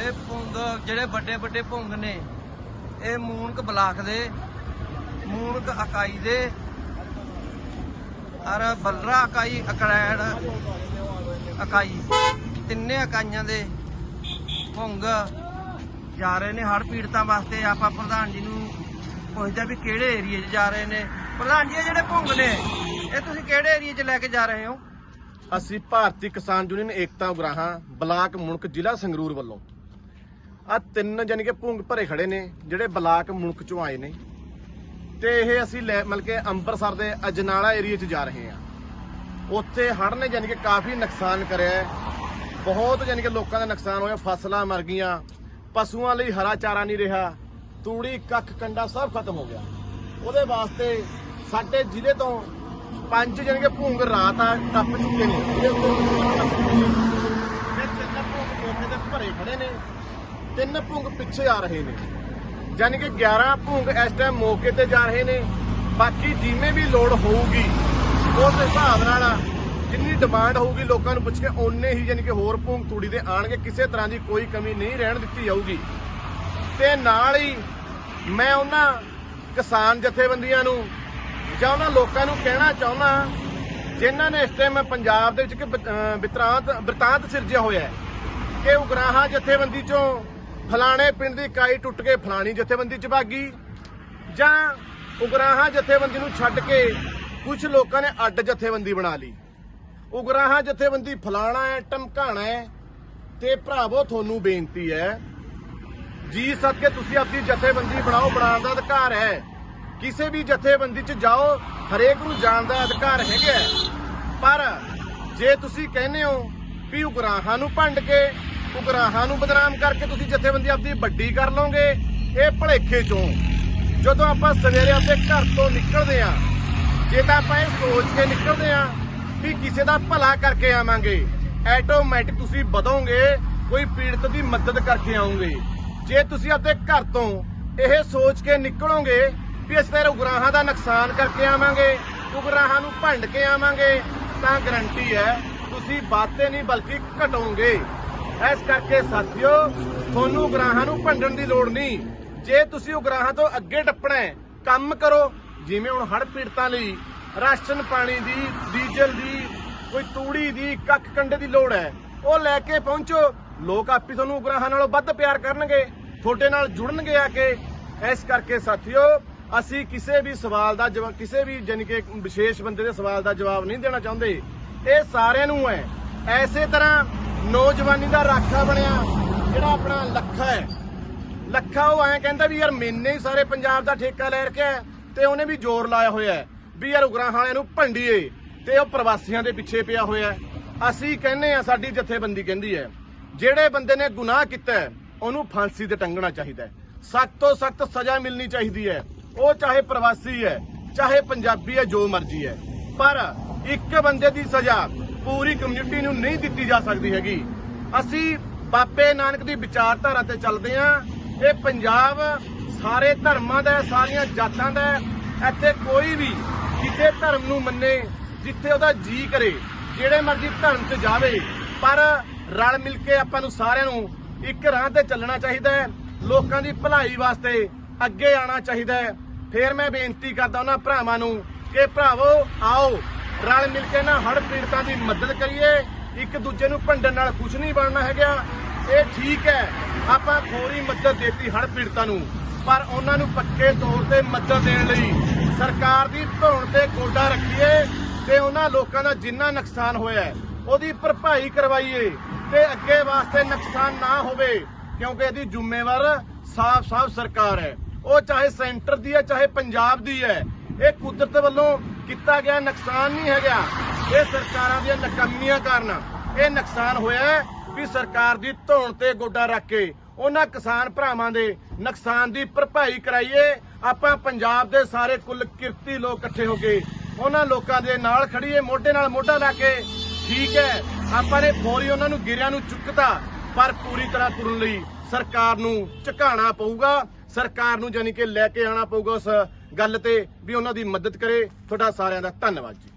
ਇਹ ਭੁੰਗ ਜਿਹੜੇ ਵੱਡੇ ਵੱਡੇ ਭੁੰਗ ਨੇ, ਇਹ ਮੂਨਕ ਬਲਾਕ ਦੇ, ਮੂਨਕ ਇਕਾਈ ਦੇ, ਔਰ ਬੱਲਰਾ ਇਕਾਈ ਅਕੜੈੜ ਇਕਾਈ, ਤਿੰਨੇ ਇਕਾਈਆਂ ਦੇ ਭੁੰਗ ਜਾ ਰਹੇ ਨੇ। ਹੜ੍ਹ ਪੀੜਤਾਂ ਵਾਸਤੇ ਆਪਾਂ ਪ੍ਰਧਾਨ ਜੀ ਨੂੰ ਪੁੱਛਦੇ ਵੀ ਕਿਹੜੇ ਏਰੀਏ 'ਚ ਜਾ ਰਹੇ ਨੇ। ਪ੍ਰਧਾਨ ਜੀ, ਇਹ ਜਿਹੜੇ ਭੁੰਗ ਨੇ, ਇਹ ਤੁਸੀਂ ਕਿਹੜੇ ਏਰੀਏ 'ਚ ਲੈ ਕੇ ਜਾ ਰਹੇ ਹੋ? ਅਸੀਂ ਭਾਰਤੀ ਕਿਸਾਨ ਯੂਨੀਅਨ ਏਕਤਾ ਉਗਰਾਹਾਂ, ਬਲਾਕ ਮੁਣਕ ਜ਼ਿਲ੍ਹਾ ਸੰਗਰੂਰ ਵੱਲੋਂ। ਆ ਤਿੰਨ ਜਾਨੀ ਕਿ ਭੁੰਗ ਭਰੇ ਖੜੇ ਨੇ, ਜਿਹੜੇ ਬਲਾਕ ਮੁਣਕ ਚੋਂ ਆਏ ਨੇ। ਤੇ ਇਹ ਅਸੀਂ ਲੈ, ਮਤਲਬ ਅੰਮ੍ਰਿਤਸਰ ਦੇ ਅਜਨਾਲਾ ਏਰੀਆ 'ਚ ਜਾ ਰਹੇ ਹਾਂ। ਉੱਥੇ ਹੜ੍ਹ ਨੇ ਜਾਨੀ ਕਿ ਕਾਫੀ ਨੁਕਸਾਨ ਕਰਿਆ ਬਹੁਤ ਜਾਨੀ ਕਿ ਲੋਕਾਂ ਦਾ ਨੁਕਸਾਨ ਹੋਇਆ, ਫਸਲਾਂ ਮਰ ਗਈਆਂ, ਪਸ਼ੂਆਂ ਲਈ ਹਰਾ ਚਾਰਾ ਨਹੀਂ ਰਿਹਾ, ਤੂੜੀ, ਕੱਖ, ਕੰਡਾ ਸਭ ਖਤਮ ਹੋ ਗਿਆ। ਉਹਦੇ ਵਾਸਤੇ ਸਾਡੇ ਜ਼ਿਲ੍ਹੇ ਤੋਂ ਪੰਜ ਜਾਨੀ ਕਿ ਭੂੰਗ ਰਾਤ ਆ ਟੱਪ ਚੁੱਕੇ ਨੇ। ਤੇ ਤਿੰਨ ਭੂੰਗ ਮੌਕੇ ਤੇ ਭਰੇ ਖੜੇ ਨੇ। ਤਿੰਨ ਭੁੰਗ ਪਿੱਛੇ ਆ ਰਹੇ ਨੇ। ਯਾਨੀ ਕਿ 11 ਭੁੰਗ ਇਸ ਟਾਈਮ ਮੌਕੇ ਤੇ ਜਾ ਰਹੇ ਨੇ। ਬਾਕੀ ਜਿਵੇਂ ਵੀ ਲੋਡ ਹੋਊਗੀ, ਉਸ ਹਿਸਾਬ ਨਾਲ ਜਿੰਨੀ ਡਿਮਾਂਡ ਹੋਊਗੀ ਲੋਕਾਂ ਨੂੰ ਪੁੱਛ ਕੇ ਓਨੇ ਹੀ ਯਾਨੀ ਕਿ ਹੋਰ ਭੂੰਗ ਤੂੜੀ ਦੇ ਆਣਗੇ। ਕਿਸੇ ਤਰ੍ਹਾਂ ਦੀ ਕੋਈ ਕਮੀ ਨਹੀਂ ਰਹਿਣ ਦਿੱਤੀ ਜਾਊਗੀ। ਤੇ ਨਾਲ ਹੀ ਮੈਂ ਉਹਨਾਂ ਕਿਸਾਨ ਜਥੇਬੰਦੀਆਂ ਨੂੰ ਜਾਂ ਉਹਨਾਂ ਲੋਕਾਂ ਨੂੰ ਕਹਿਣਾ ਚਾਹੁੰਦਾ ਜਿਨ੍ਹਾਂ ਨੇ ਇਸ ਟਾਈਮ ਪੰਜਾਬ ਦੇ ਵਿੱਚ ਕਿ ਬਿਤਰਾਂਤ, ਬਿਰਤਾਂਤ ਸਿਰਜਿਆ ਹੋਇਆ ਹੈ ਕਿ ਉਗਰਾਹਾਂ ਜਥੇਬੰਦੀ ਚੋਂ ਫਲਾਣੇ ਪਿੰਡ ਦੀ ਇਕਾਈ ਟੁੱਟ ਕੇ ਫਲਾਣੀ ਜਥੇਬੰਦੀ ਚ ਭਾਗੀ ਜਾਂ ਉਗਰਾਹਾਂ ਜਥੇਬੰਦੀ ਨੂੰ ਛੱਡ ਕੇ ਕੁਝ ਲੋਕਾਂ ਨੇ ਅੱਡ ਜਥੇਬੰਦੀ ਬਣਾ ਲਈ। ਉਗਰਾਹਾਂ ਜਥੇਬੰਦੀ ਫਲਾਣਾ ਹੈ, ਟਮਕਾਣਾ ਹੈ ਤੇ ਭਰਾਵੋ, ਤੁਹਾਨੂੰ ਬੇਨਤੀ ਹੈ, ਜੀ ਸਦਕੇ ਤੁਸੀਂ ਆਪਣੀ ਜਥੇਬੰਦੀ ਬਣਾਓ, ਬਣਾਉਣ ਦਾ ਅਧਿਕਾਰ ਹੈ। ਕਿਸੇ ਵੀ ਜਥੇਬੰਦੀ 'ਚ ਜਾਓ, ਹਰੇਕ ਨੂੰ ਜਾਣ ਦਾ ਅਧਿਕਾਰ ਹੈਗਾ ਪਰ ਜੇ ਤੁਸੀਂ ਕਹਿੰਦੇ ਹੋ ਵੀ ਉਗਰਾਹਾਂ ਨੂੰ ਭੰਡ ਕੇ ਉਗਰਾਹਾਂ ਨੂੰ ਬਦਨਾਮ ਕਰਕੇ ਤੁਸੀਂ ਜਥੇਬੰਦੀ ਆਪਦੀ ਵੱਡੀ ਕਰ ਲਓਗੇ, ਇਹ ਭਲੇਖੇ ਚੋਂ। ਜਦੋਂ ਆਪਾਂ ਸਵੇਰੇ ਆਪਣੇ ਘਰ ਤੋਂ ਨਿਕਲਦੇ ਆ ਜੇ ਤਾਂ ਆਪਾਂ ਇਹ ਸੋਚ ਕੇ ਨਿਕਲਦੇ ਆ ਵੀ ਕਿਸੇ ਦਾ ਭਲਾ ਕਰਕੇ ਆਵਾਂਗੇ ਆਟੋਮੈਟਿਕ ਤੁਸੀਂ ਵਧੋਗੇ, ਕੋਈ ਪੀੜਤ ਦੀ ਮਦਦ ਕਰਕੇ ਆਉਂਗੇ। ਜੇ ਤੁਸੀਂ ਆਪਣੇ ਘਰ ਤੋਂ ਇਹ ਸੋਚ ਕੇ ਨਿਕਲੋਗੇ ਵੀ ਅਸੀਂ ਤੇਰੇ ਉਗਰਾਹਾਂ ਦਾ ਨੁਕਸਾਨ ਕਰਕੇ ਆਵਾਂਗੇ, ਉਗਰਾਹਾਂ ਨੂੰ ਭੰਡ ਕੇ ਆਵਾਂਗੇ, ਤਾਂ ਗਰੰਟੀ ਹੈ ਤੁਸੀਂ ਬਾਤੇ ਨਹੀਂ, ਬਲਕਿ ਘਟੋਗੇ। ਇਸ ਕਰਕੇ ਸਾਥੀਓ, ਤੁਹਾਨੂੰ ਉਗਰਾਹਾਂ ਨੂੰ ਭੰਡਣ ਦੀ ਲੋੜ ਨਹੀਂ। ਜੇ ਤੁਸੀਂ ਉਗਰਾਹਾਂ ਤੋਂ ਅੱਗੇ ਟੱਪਣਾ ਹੈ, ਕੰਮ ਕਰੋ। ਜਿਵੇਂ ਹੁਣ ਹੜ੍ਹ ਪੀੜਤਾਂ ਲਈ ਰਾਸ਼ਨ ਪਾਣੀ ਦੀ, ਡੀਜ਼ਲ ਦੀ, ਕੋਈ ਤੂੜੀ ਦੀ, ਕੱਖ ਕੰਡੇ ਦੀ ਲੋੜ ਹੈ, ਉਹ ਲੈ ਕੇ ਪਹੁੰਚੋ। ਲੋਕ ਆਪੀ ਤੁਹਾਨੂੰ ਉਗਰਾਹਾਂ ਨਾਲੋਂ ਵੱਧ ਪਿਆਰ ਕਰਨਗੇ, ਤੁਹਾਡੇ ਨਾਲ ਜੁੜਨਗੇ ਆ ਕੇ। ਇਸ ਕਰਕੇ ਸਾਥੀਓ, ਅਸੀਂ ਕਿਸੇ ਵੀ ਸਵਾਲ ਦਾ ਜਵਾਬ ਕਿਸੇ ਵੀ ਜਾਨੀ ਕਿ ਵਿਸ਼ੇਸ਼ ਬੰਦੇ ਦੇ ਸਵਾਲ ਦਾ ਜਵਾਬ ਨਹੀਂ ਦੇਣਾ ਚਾਹੁੰਦੇ। ਇਹ ਸਾਰਿਆਂ ਨੂੰ ਹੈ। ਐਸੇ ਤਰ੍ਹਾਂ ਨੌਜਵਾਨੀ ਦਾ ਰਾਖਾ ਬਣਿਆ, ਜਿਹੜਾ ਆਪਣਾ ਲੱਖਾ ਹੈ। ਲੱਖਾ ਉਹ ਐਂ ਕਹਿੰਦਾ ਵੀ ਯਾਰ ਮੈਨੇ ਹੀ ਸਾਰੇ ਪੰਜਾਬ ਦਾ ਠੇਕਾ ਲੈ ਰੱਖਿਆ ਤੇ ਉਹਨੇ ਵੀ ਜ਼ੋਰ ਲਾਇਆ ਹੋਇਆ ਵੀ ਯਾਰ ਉਗਰਾਂ ਵਾਲਿਆਂ ਨੂੰ ਭੰਡੀਏ ਤੇ ਉਹ ਪ੍ਰਵਾਸੀਆਂ ਦੇ ਪਿੱਛੇ ਪਿਆ ਹੋਇਆ ਅਸੀਂ ਕਹਿੰਨੇ ਆ ਸਾਡੀ ਜਥੇਬੰਦੀ ਕਹਿੰਦੀ ਹੈ, ਜਿਹੜੇ ਬੰਦੇ ਨੇ ਗੁਨਾਹ ਕੀਤਾ ਉਹਨੂੰ ਫਾਂਸੀ ਤੇ ਟੰਗਣਾ ਚਾਹੀਦਾ ਹੈ। ਸਖਤ ਤੋਂ ਸਖਤ ਸਜ਼ਾ ਮਿਲਣੀ ਚਾਹੀਦੀ ਹੈ। ਉਹ ਚਾਹੇ ਪ੍ਰਵਾਸੀ ਹੈ, ਚਾਹੇ ਪੰਜਾਬੀ ਹੈ, ਜੋ ਮਰਜ਼ੀ ਹੈ। ਪਰ ਇੱਕ ਬੰਦੇ ਦੀ ਸਜ਼ਾ ਪੂਰੀ ਕਮਿਊਨਿਟੀ ਨੂੰ ਨਹੀਂ ਦਿੱਤੀ ਜਾ ਸਕਦੀ ਹੈਗੀ। ਅਸੀਂ ਬਾਬੇ ਨਾਨਕ ਦੀ ਵਿਚਾਰਧਾਰਾ ਤੇ ਚੱਲਦੇ ਆਂ ਇਹ ਪੰਜਾਬ ਸਾਰੇ ਧਰਮਾਂ ਦਾ ਸਾਰੀਆਂ ਜਾਤਾਂ ਦਾ ਇੱਥੇ ਕੋਈ ਵੀ ਕਿਸੇ ਧਰਮ ਨੂੰ ਮੰਨੇ, ਜਿੱਥੇ ਉਹਦਾ ਜੀ ਕਰੇ, ਜਿਹੜੇ ਮਰਜ਼ੀ ਧਰਮ 'ਚ ਜਾਵੇ, ਪਰ ਰਲ ਮਿਲ ਕੇ ਆਪਾਂ ਨੂੰ ਸਾਰਿਆਂ ਨੂੰ ਇੱਕ ਰਾਹ ਤੇ ਚੱਲਣਾ ਚਾਹੀਦਾ ਹੈ। ਲੋਕਾਂ ਦੀ ਭਲਾਈ ਵਾਸਤੇ ਅੱਗੇ ਆਉਣਾ ਚਾਹੀਦਾ ਹੈ। ਫੇਰ ਮੈਂ ਬੇਨਤੀ ਕਰਦਾ ਉਹਨਾਂ ਭਰਾਵਾਂ ਨੂੰ ਕਿ ਭਰਾਵੋ, ਆਓ ਰਲ ਮਿਲ ਕੇ ਨਾ ਹੜ੍ਹ ਪੀੜਤਾਂ ਦੀ ਮਦਦ ਕਰੀਏ, ਇੱਕ ਦੂਜੇ ਨੂੰ ਭੰਡਣ ਨਾਲ ਕੁਝ ਨਹੀਂ ਬਣਨਾ ਹੈਗਾ। ਇਹ ਠੀਕ ਹੈ, ਆਪਾਂ ਥੋੜੀ ਮਦਦ ਦੇਤੀ ਹੜ੍ਹ ਪੀੜਤਾਂ ਨੂੰ, ਪਰ ਉਹਨਾਂ ਨੂੰ ਪੱਕੇ ਤੌਰ ਤੇ ਮਦਦ ਦੇਣ ਲਈ ਸਰਕਾਰ ਦੀ ਧੌਣ ਤੇ ਗੋਡਾ ਰੱਖੀਏ ਤੇ ਉਹਨਾਂ ਲੋਕਾਂ ਦਾ ਜਿੰਨਾ ਨੁਕਸਾਨ ਹੋਇਆ ਉਹਦੀ ਭਰਪਾਈ ਕਰਵਾਈਏ ਤੇ ਅੱਗੇ ਵਾਸਤੇ ਨੁਕਸਾਨ ਨਾ ਹੋਵੇ, ਕਿਉਂਕਿ ਇਹਦੀ ਜ਼ਿੰਮੇਵਾਰ ਸਾਫ਼-ਸਾਫ਼ ਸਰਕਾਰ ਹੈ। ਉਹ ਚਾਹੇ ਸੈਂਟਰ ਦੀ ਹੈ, ਚਾਹੇ ਪੰਜਾਬ ਦੀ ਹੈ, ਇਹ ਕੁਦਰਤ ਵੱਲੋਂ ਕੀਤਾ ਗਿਆ, ਨੁਕਸਾਨ ਨਹੀਂ ਹੈਗਾ। ਇਹ ਸਰਕਾਰਾਂ ਦੀਆਂ ਨਾਕਾਮੀਆਂ ਕਾਰਨ। ਇਹ ਨੁਕਸਾਨ ਹੋਇਆ ਵੀ ਸਰਕਾਰ ਦੀ ਧੌਣ ਤੇ ਗੋਡਾ ਰੱਖ ਕੇ ਉਹਨਾਂ ਕਿਸਾਨ ਭਰਾਵਾਂ ਦੇ ਨੁਕਸਾਨ ਦੀ ਭਰਪਾਈ ਕਰਾਈਏ। ਆਪਾਂ ਪੰਜਾਬ ਦੇ ਸਾਰੇ ਕੁੱਲ ਕਿਰਤੀ ਲੋਕ ਇਕੱਠੇ ਹੋ ਕੇ ਉਹਨਾਂ ਲੋਕਾਂ ਦੇ ਨਾਲ ਖੜੀਏ ਮੋਢੇ ਨਾਲ ਮੋਢਾ ਲਾ ਕੇ। ਠੀਕ ਹੈ, ਆਪਾਂ ਨੇ ਫੌਰੀ ਉਹਨਾਂ ਨੂੰ ਗਿਰਿਆਂ ਨੂੰ ਚੁੱਕਤਾ, ਪਰ ਪੂਰੀ ਤਰ੍ਹਾਂ ਤੁਰਨ ਲਈ ਸਰਕਾਰ ਨੂੰ ਝੁਕਾਣਾ ਪਊਗਾ। ਸਰਕਾਰ ਨੂੰ ਜਾਨੀ ਕਿ ਲੈ ਕੇ ਆਉਣਾ ਪਊਗਾ ਉਸ ਗੱਲ ਤੇ ਵੀ ਉਹਨਾਂ ਦੀ ਮਦਦ ਕਰੇ। ਤੁਹਾਡਾ ਸਾਰਿਆਂ ਦਾ ਧੰਨਵਾਦ ਜੀ।